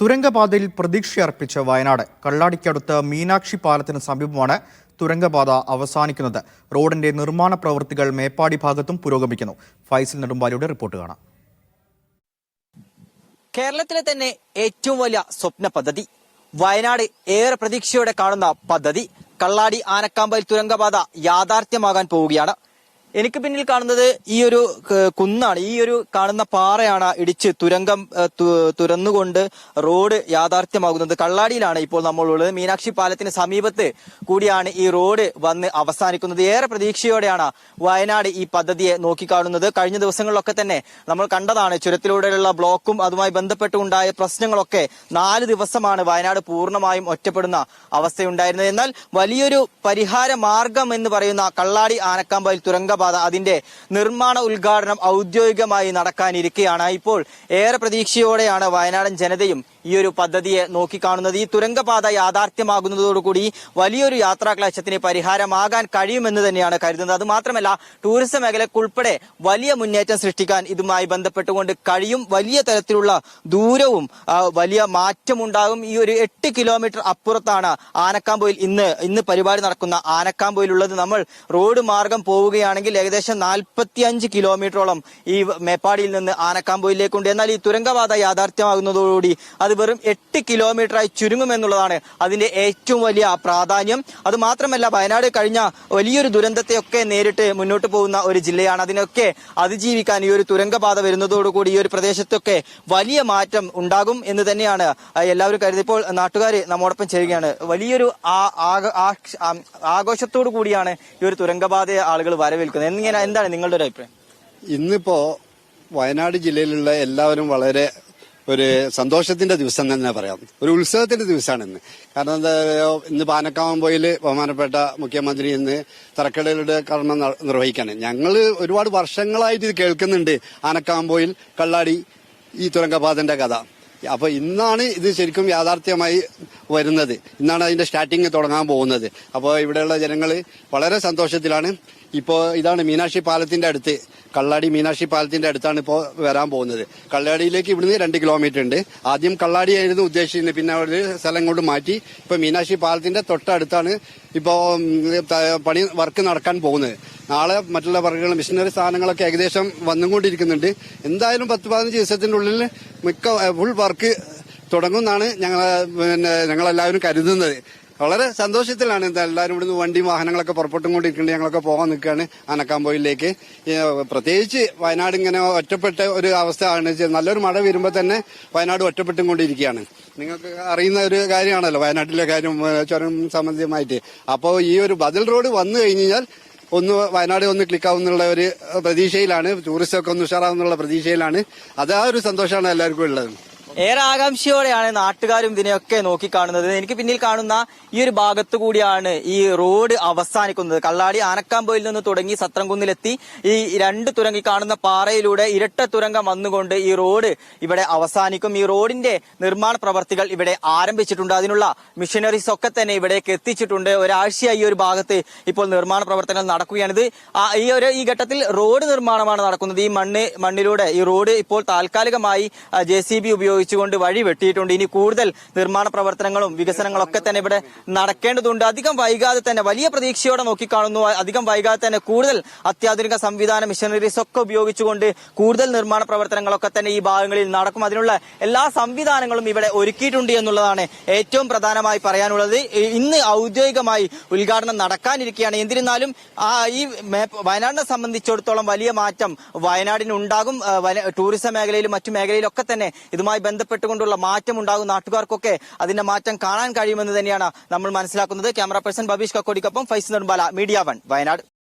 തുരങ്കപാതയിൽ പ്രതീക്ഷയർപ്പിച്ച വയനാട്. കള്ളാടിക്കടുത്ത് മീനാക്ഷി പാലത്തിന് സമീപമാണ് തുരങ്കപാത അവസാനിക്കുന്നത്. റോഡിന്റെ നിർമ്മാണ പ്രവൃത്തികൾ മേപ്പാടി ഭാഗത്തും പുരോഗമിക്കുന്നു. ഫൈസൽ നെടുമ്പാലിയുടെ റിപ്പോർട്ട് കാണാം. കേരളത്തിലെ തന്നെ ഏറ്റവും വലിയ സ്വപ്ന പദ്ധതി. വയനാട് ഏറെ പ്രതീക്ഷയോടെ കാണുന്ന പദ്ധതി. കള്ളാടി ആനക്കാമ്പൽ തുരങ്കപാത യാഥാർത്ഥ്യമാകാൻ പോവുകയാണ്. എനിക്ക് പിന്നിൽ കാണുന്നത് ഈ ഒരു കുന്നാണ്. ഈ ഒരു കാണുന്ന പാറയാണ് ഇടിച്ച് തുരങ്കം തുറന്നുകൊണ്ട് റോഡ് യാഥാർത്ഥ്യമാകുന്നത്. കള്ളാടിയിലാണ് ഇപ്പോൾ നമ്മളുള്ളത്. മീനാക്ഷി പാലത്തിന് സമീപത്ത് കൂടിയാണ് ഈ റോഡ് വന്ന് അവസാനിക്കുന്നത്. ഏറെ പ്രതീക്ഷയോടെയാണ് വയനാട് ഈ പദ്ധതിയെ നോക്കിക്കാണുന്നത്. കഴിഞ്ഞ ദിവസങ്ങളിലൊക്കെ തന്നെ നമ്മൾ കണ്ടതാണ് ചുരത്തിലൂടെയുള്ള ബ്ലോക്കും അതുമായി ബന്ധപ്പെട്ടുണ്ടായ പ്രശ്നങ്ങളൊക്കെ നാല് ദിവസമാണ് വയനാട് പൂർണമായും ഒറ്റപ്പെടുന്ന അവസ്ഥയുണ്ടായിരുന്നത്. എന്നാൽ വലിയൊരു പരിഹാര മാർഗം എന്ന് പറയുന്ന കള്ളാടി ആനക്കാമ്പയിൽ തുരങ്കപാത അതിന്റെ നിർമ്മാണ ഉദ്ഘാടനം ഔദ്യോഗികമായി നടക്കാനിരിക്കെയാണ്. ഇപ്പോൾ ഏറെ പ്രതീക്ഷയോടെയാണ് വയനാടൻ ജനതയും ഈ ഒരു പദ്ധതിയെ നോക്കിക്കാണുന്നത്. ഈ തുരങ്കപാത യാഥാർത്ഥ്യമാകുന്നതോടുകൂടി വലിയൊരു യാത്രാ ക്ലേശത്തിന് പരിഹാരമാകാൻ കഴിയുമെന്ന് തന്നെയാണ് കരുതുന്നത്. അത് മാത്രമല്ല ടൂറിസം മേഖലക്കുൾപ്പെടെ വലിയ മുന്നേറ്റം സൃഷ്ടിക്കാൻ ഇതുമായി ബന്ധപ്പെട്ടുകൊണ്ട് കഴിയും. വലിയ തരത്തിലുള്ള ദൂരവും വലിയ മാറ്റമുണ്ടാകും. ഈ ഒരു എട്ട് കിലോമീറ്റർ അപ്പുറത്താണ് ആനക്കാമ്പോയിൽ ഇന്ന് ഇന്ന് പരിപാടി നടക്കുന്ന ആനക്കാമ്പോയിലുള്ളത്. നമ്മൾ റോഡ് മാർഗം പോവുകയാണെങ്കിൽ ഏകദേശം നാൽപ്പത്തിയഞ്ച് കിലോമീറ്ററോളം ഈ മേപ്പാടിയിൽ നിന്ന് ആനക്കാമ്പോയിലേക്കുണ്ട് എന്നാൽ ഈ തുരങ്കപാത യാഥാർത്ഥ്യമാകുന്നതോടുകൂടി അത് വെറും എട്ട് കിലോമീറ്ററായി ചുരുങ്ങുമെന്നുള്ളതാണ് അതിന്റെ ഏറ്റവും വലിയ പ്രാധാന്യം. അത് മാത്രമല്ല വയനാട് കഴിഞ്ഞ വലിയൊരു ദുരന്തത്തെയൊക്കെ നേരിട്ട് മുന്നോട്ട് പോകുന്ന ഒരു ജില്ലയാണ്. അതിനൊക്കെ അതിജീവിക്കാൻ ഈ ഒരു തുരങ്കപാത വരുന്നതോടുകൂടി ഈ ഒരു പ്രദേശത്തൊക്കെ വലിയ മാറ്റം ഉണ്ടാകും എന്ന് തന്നെയാണ് എല്ലാവരും കരുതി. ഇപ്പോൾ നാട്ടുകാർ നമ്മോടൊപ്പം ചെയ്യുകയാണ് വലിയൊരു ആഘോഷത്തോടു കൂടിയാണ് ഈ ഒരു തുരങ്കപാതയെ ആളുകൾ വരവേൽക്കുന്നത്. എന്നിങ്ങനെ എന്താണ് നിങ്ങളുടെ ഒരു അഭിപ്രായം? ഇന്നിപ്പോ വയനാട് ജില്ലയിലുള്ള എല്ലാവരും വളരെ ഒരു സന്തോഷത്തിന്റെ ദിവസം തന്നെ പറയാം. ഒരു ഉത്സവത്തിന്റെ ദിവസമാണ് ഇന്ന്. കാരണം ഇന്ന് പാനക്കാവുമ്പോയിൽ ബഹുമാനപ്പെട്ട മുഖ്യമന്ത്രി ഇന്ന് തറക്കടയുടെ കർമ്മം നിർവഹിക്കാണ്. ഞങ്ങൾ ഒരുപാട് വർഷങ്ങളായിട്ട് ഇത് കേൾക്കുന്നുണ്ട്. ആനക്കാവുമ്പോയിൽ കള്ളാടി ഈ തുരങ്കപാതന്റെ കഥ. അപ്പൊ ഇന്നാണ് ഇത് ശരിക്കും യാഥാർത്ഥ്യമായി വരുന്നത്. ഇന്നാണ് അതിന്റെ സ്റ്റാർട്ടിങ് തുടങ്ങാൻ പോകുന്നത്. അപ്പോൾ ഇവിടെയുള്ള ജനങ്ങൾ വളരെ സന്തോഷത്തിലാണ്. ഇപ്പോൾ ഇതാണ് മീനാക്ഷി പാലത്തിന്റെ അടുത്ത്. കള്ളാടി മീനാക്ഷി പാലത്തിന്റെ അടുത്താണ് ഇപ്പോൾ വരാൻ പോകുന്നത്. കള്ളാടിയിലേക്ക് ഇവിടുന്ന് രണ്ട് കിലോമീറ്റർ ഉണ്ട്. ആദ്യം കള്ളാടി ആയിരുന്നു ഉദ്ദേശിച്ചിരുന്നത്. പിന്നെ ഒരു സ്ഥലം കൊണ്ട് മാറ്റി ഇപ്പൊ മീനാക്ഷി പാലത്തിന്റെ തൊട്ടടുത്താണ് ഇപ്പോൾ പണി വർക്ക് നടക്കാൻ പോകുന്നത്. നാളെ മറ്റുള്ള വർക്കുകൾ മിഷനറി സാധനങ്ങളൊക്കെ ഏകദേശം വന്നുകൊണ്ടിരിക്കുന്നുണ്ട്. എന്തായാലും പത്ത് പതിനഞ്ച് ദിവസത്തിനുള്ളിൽ മിക്ക ഫുൾ വർക്ക് തുടങ്ങുമെന്നാണ് ഞങ്ങൾ പിന്നെ ഞങ്ങളെല്ലാവരും കരുതുന്നത്. വളരെ സന്തോഷത്തിലാണ് എല്ലാവരും ഇവിടുന്ന് വണ്ടി വാഹനങ്ങളൊക്കെ പുറപ്പെട്ടും കൊണ്ടിരിക്കുന്നുണ്ട് ഞങ്ങളൊക്കെ പോകാൻ നിൽക്കുകയാണ് അനക്കാമ്പോയിലേക്ക് പ്രത്യേകിച്ച് വയനാട് ഇങ്ങനെ ഒറ്റപ്പെട്ട ഒരു അവസ്ഥയാണ് നല്ലൊരു മഴ വരുമ്പോൾ തന്നെ വയനാട് ഒറ്റപ്പെട്ടും കൊണ്ടിരിക്കുകയാണ് നിങ്ങൾക്ക് അറിയുന്ന ഒരു കാര്യമാണല്ലോ വയനാട്ടിലെ കാര്യം ചുരം സംബന്ധമായിട്ട് അപ്പോൾ ഈ ഒരു ബദൽ റോഡ് വന്നു കഴിഞ്ഞാൽ ഒന്ന് വയനാട് ഒന്ന് ക്ലിക്കാവുന്നുള്ള ഒരു പ്രതീക്ഷയിലാണ് ടൂറിസ്റ്റൊക്കെ ഒന്ന് ഉഷാറാവുന്നുള്ള പ്രതീക്ഷയിലാണ്. അത് ഒരു സന്തോഷമാണ് എല്ലാവർക്കും ഉള്ളത്. ഏറെ ആകാംക്ഷയോടെയാണ് നാട്ടുകാരും ഇതിനെയൊക്കെ നോക്കിക്കാണുന്നത്. എനിക്ക് പിന്നിൽ കാണുന്ന ഈ ഒരു ഭാഗത്തു കൂടിയാണ് ഈ റോഡ് അവസാനിക്കുന്നത്. കള്ളാടി ആനക്കാമ്പോയിൽ നിന്ന് തുടങ്ങി സത്രംകുന്നിലെത്തി ഈ രണ്ട് തുരങ്ങി കാണുന്ന പാറയിലൂടെ ഇരട്ട തുരങ്കം വന്നുകൊണ്ട് ഈ റോഡ് ഇവിടെ അവസാനിക്കും. ഈ റോഡിന്റെ നിർമ്മാണ പ്രവർത്തികൾ ഇവിടെ ആരംഭിച്ചിട്ടുണ്ട്. അതിനുള്ള മിഷനറീസ് ഒക്കെ തന്നെ ഇവിടേക്ക് എത്തിച്ചിട്ടുണ്ട്. ഒരാഴ്ചയായി ഈ ഒരു ഭാഗത്ത് ഇപ്പോൾ നിർമ്മാണ പ്രവർത്തനങ്ങൾ നടക്കുകയാണിത് ഈ ഒരു ഈ ഘട്ടത്തിൽ റോഡ് നിർമ്മാണമാണ് നടക്കുന്നത്. ഈ മണ്ണ് മണ്ണിലൂടെ ഈ റോഡ് ഇപ്പോൾ താൽക്കാലികമായി ജെ ബി ഉപയോഗിച്ചുകൊണ്ട് വഴി വെട്ടിയിട്ടുണ്ട്. ഇനി കൂടുതൽ നിർമ്മാണ പ്രവർത്തനങ്ങളും വികസനങ്ങളൊക്കെ തന്നെ ഇവിടെ നടക്കേണ്ടതുണ്ട്. അധികം വൈകാതെ തന്നെ വലിയ പ്രതീക്ഷയോടെ നോക്കിക്കാണുന്നു. അധികം വൈകാതെ തന്നെ കൂടുതൽ അത്യാധുനിക സംവിധാന മിഷനറീസ് ഒക്കെ ഉപയോഗിച്ചുകൊണ്ട് കൂടുതൽ നിർമ്മാണ പ്രവർത്തനങ്ങളൊക്കെ തന്നെ ഈ ഭാഗങ്ങളിൽ നടക്കും. അതിനുള്ള എല്ലാ സംവിധാനങ്ങളും ഇവിടെ ഒരുക്കിയിട്ടുണ്ട് എന്നുള്ളതാണ് ഏറ്റവും പ്രധാനമായി പറയാനുള്ളത്. ഇന്ന് ഔദ്യോഗികമായി ഉദ്ഘാടനം നടക്കാനിരിക്കുകയാണ്. എന്നിരുന്നാലും ഈ വയനാടിനെ സംബന്ധിച്ചിടത്തോളം വലിയ മാറ്റം വയനാടിനുണ്ടാകും. ടൂറിസം മേഖലയിലും മറ്റു മേഖലയിലൊക്കെ തന്നെ ഇതുമായി ബന്ധപ്പെട്ടുകൊണ്ടുള്ള മാറ്റം ഉണ്ടാകും നാട്ടുകാർക്കൊക്കെ അതിന്റെ മാറ്റം കാണാൻ കഴിയുമെന്ന് തന്നെയാണ് നമ്മൾ മനസ്സിലാക്കുന്നത്. ക്യാമറ പേഴ്സൺ ബബീഷ് കക്കോടിക്കൊപ്പം ഫൈസ് നെടുമ്പാല മീഡിയ വൺ വയനാട്.